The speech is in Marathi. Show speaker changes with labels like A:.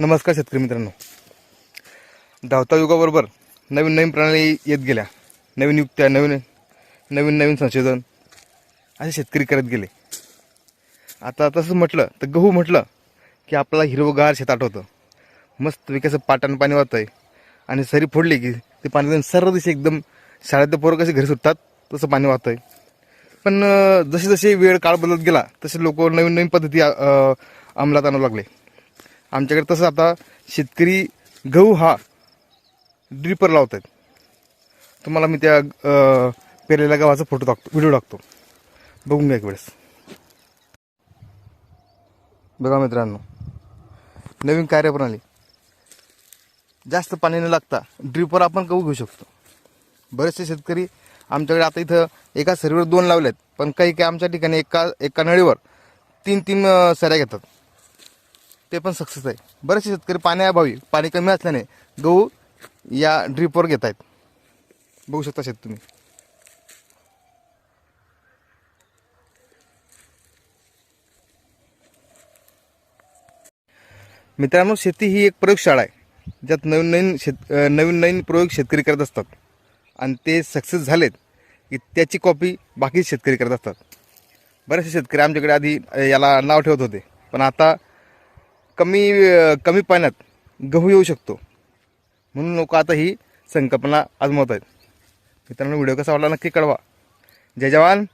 A: नमस्कार शेतकरी मित्रांनो. धावता युगाबरोबर नवीन नवीन प्रणाली येत गेल्या. नवीन युक्त्या नवीन नवीन नवीन संशोधन असे शेतकरी करत गेले. आता तसं म्हटलं तर गहू म्हटलं की आपल्याला हिरवगार शेत आठवतं मस्त विकासं पाटानं पाणी वाहतं आहे आणि सरी फोडली की ते पाणी एकदम सर्व दिवशी एकदम शाळेत पोरं कसे घरी सुटतात तसं पाणी वाहतं आहे पण जसे जसे वेळ काळ बदलत गेला तसे लोक नवीन नवीन पद्धती अंमलात आणू लागले. आमच्याकडे तसं आता शेतकरी गहू हा ड्रिपर लावत आहेत तुम्हाला मी त्या पेरलेल्या गव्हाचा फोटो टाकतो व्हिडिओ टाकतो. बघून घ्या एक वेळेस. बघा मित्रांनो नवीन कार्यप्रणाली. जास्त पाणी न लागता ड्रिपर आपण गहू घेऊ शकतो. बरेचसे शेतकरी आमच्याकडे आता इथं एका सरीवर दोन लावले आहेत पण काही काही आमच्या ठिकाणी एका एका नळीवर तीन तीन सऱ्या घेतात. ते पण सक्सेस आहे. बरेचसे शेतकरी पाण्याअभावी पाणी कमी असल्याने गहू या ड्रीपवर घेत आहेत बघू शकता शेत तुम्ही. मित्रांनो शेती ही एक प्रयोगशाळा आहे ज्यात नवीन नवीन शेत नवीन नवीन प्रयोग शेतकरी करत असतात. आणि ते सक्सेस झालेत की त्याची कॉपी बाकी शेतकरी करत असतात. बरेचसे शेतकरी आमच्याकडे आधी याला नाव ठेवत होते. पण आता कमी कमी पाण्यात गहू येऊ शकतो. म्हणून लोक आता ही संकल्पना आजमावत आहेत मित्रांनो व्हिडिओ कसा वाटला नक्की कळवा. जय जवान.